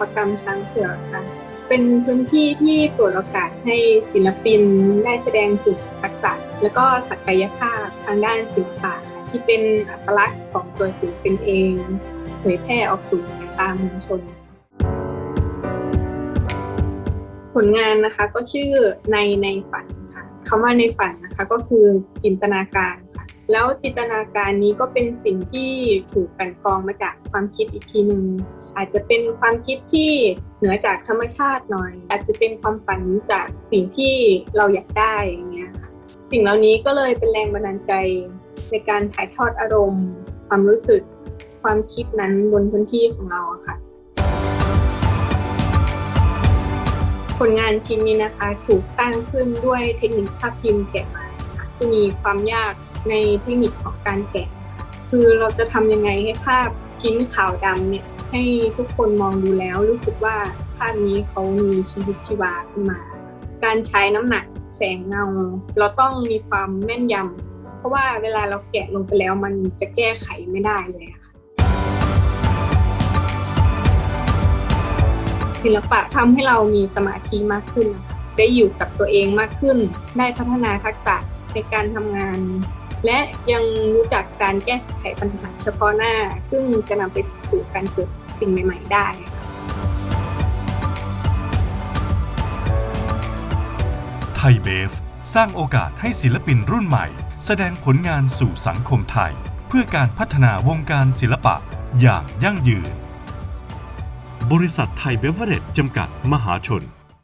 ประกรรมช้างเผือกค่ะ เป็นพื้นที่ที่เปิดโอกาสให้ศิลปินได้แสดงถึงทักษะ และก็ศักยภาพทางด้านศิลปะที่เป็นอัตลักษณ์ของตัวศิลปินเอง เผยแพร่ออกสู่สายตามวลชน ผลงานนะคะก็ชื่อในในฝันค่ะคำว่าในฝันนะคะก็คือจินตนาการค่ะแล้วจินตนาการนี้ก็เป็นสิ่งที่ถูกกลันกองมาจากความคิดอีกทีหนึ่ง อาจจะเป็นความคิดที่เหนือจากธรรมชาติหน่อย อาจจะเป็นความฝันจากสิ่งที่เราอยากได้อย่างเงี้ยค่ะสิ่งเหล่านี้ก็เลยเป็นแรงบันดาลใจในการถ่ายทอดอารมณ์ ความรู้สึกความคิดนั้นบนพื้นที่ของเราค่ะ ผลงานชิ้นนี้นะคะถูกสร้างขึ้นด้วยเทคนิคภาพพิมพ์แกะไม้ค่ะจะมีความยากในเทคนิคของการแกะ คือเราจะทำยังไงให้ภาพชิ้นขาวดำเนี่ย ให้ทุกคนมองดูแล้วรู้สึกว่าภาพนี้เขามีชีวิตชีวาขึ้นมา การใช้น้ำหนักแสงเงา เราต้องมีความแม่นยำเพราะว่าเวลาเราแกะลงไปแล้วมันจะแก้ไขไม่ได้เลยค่ะศิลปะทำให้เรามีสมาธิมากขึ้น ได้อยู่กับตัวเองมากขึ้น ได้พัฒนาทักษะในการทำงาน และยังรู้จักการแก้ไขปัญหาเฉพาะหน้า ซึ่งจะนำไปสู่การเกิดสิ่งใหม่ ๆ ได้ไทยเบฟสร้างโอกาสให้ศิลปินรุ่นใหม่ แสดงผลงานสู่สังคมไทย เพื่อการพัฒนาวงการศิลปะอย่างยั่งยืน บริษัทไทยเบเวอเรจจำกัดมหาชน